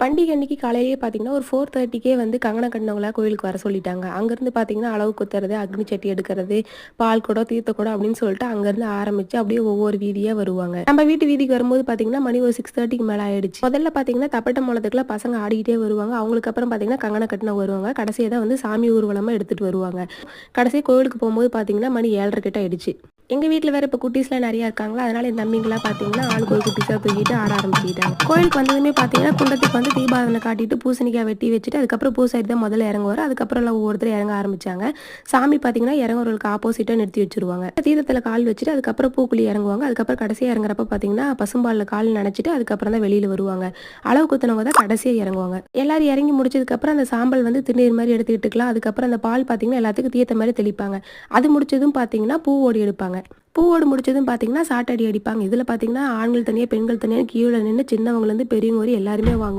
பண்டிகை அன்னைக்கு காலையிலேயே பார்த்தீங்கன்னா ஒரு ஃபோர் தேர்ட்டிக்கே வந்து கங்கணம் கட்டினவங்களா கோயிலுக்கு வர சொல்லிட்டாங்க. அங்கேருந்து பார்த்தீங்கன்னா அளவு குத்துறது அக்னி சட்டி எடுக்கிறது பால் குடம் தீர்த்த குடம் அப்படின்னு சொல்லிட்டு அங்கேருந்து ஆரம்பிச்சு அப்படியே ஒவ்வொரு வீதியாக வருவாங்க. நம்ம வீட்டு வீதிக்கு வரும்போது பார்த்தீங்கன்னா மணி ஒரு சிக்ஸ் தேர்ட்டிக்கு மேலே ஆயிடுச்சு. முதல்ல பார்த்தீங்கன்னா தப்பட்ட மலத்துக்குலாம் பசங்க ஆடிக்கிட்டே வருவாங்க. அவங்களுக்கு அப்புறம் பார்த்தீங்கன்னா கங்கணம் கட்டின வருவாங்க. கடைசியாக தான் வந்து சாமி ஊர்வலமாக எடுத்துகிட்டு வருவாங்க. கடைசி கோயிலுக்கு போகும்போது பார்த்தீங்கன்னா மணி ஏழரை கிட்ட ஆயிடுச்சு. எங்கள் வீட்டில் வேறு இப்போ குட்டீஸ்லாம் நிறையா இருக்காங்களா? அதனால என் தம்பிங்களாம் பார்த்தீங்கன்னா ஆளுக்கு ஒரு குட்டீஸாக தூக்கிட்டு ஆட ஆரம்பிச்சுக்கிட்டாங்க. கோயிலுக்கு வந்ததுமே பார்த்தீங்கன்னா குண்டத்துக்கு வந்து தீபாவளி காட்டிட்டு பூசணிக்காய் வெட்டி வச்சுட்டு அதுக்கப்புறம் பூசாரி தான் முதல்ல இறங்குவார். அதுக்கப்புறம் எல்லாம் ஒவ்வொருத்தரும் இறங்க ஆரம்பிச்சாங்க. சாமி பார்த்தீங்கன்னா இறங்குறவங்களுக்கு ஆப்போசிட்டாக நிறுத்தி வச்சிருவாங்க. தீரத்தில் கால் வச்சுட்டு அதுக்கப்புறம் பூக்குழி இறங்குவாங்க. அதுக்கப்புறம் கடைசியாக இறங்குறப்ப பார்த்தீங்கன்னா பசும்பாலில் கால் நினச்சிட்டு அதுக்கப்புறம் தான் வெளியில் வருவாங்க. அளவு குத்துனவங்க தான் கடைசியாக இறங்குவாங்க. எல்லாரும் இறங்கி முடிச்சதுக்கப்புறம் அந்த சாம்பல் வந்து திருநீர் மாதிரி எடுத்துக்கிட்டுக்கலாம். அதுக்கப்புறம் அந்த பால் பார்த்தீங்கன்னா எல்லாத்துக்கும் தீர்த்த மாதிரி தெளிப்பாங்க. அது முடிச்சதும் பார்த்தீங்கன்னா பூ ஓடி எடுப்பாங்க. பூவோடு முடிச்சதும் பார்த்தீங்கன்னா சாட்டடி அடிப்பாங்க. இதில் பார்த்தீங்கன்னா ஆண்கள் தனியாக பெண்கள் தனியாக கீழே நின்று சின்னவங்கலேருந்து பெரியவங்க வரை எல்லாருமே வாங்குவோம்.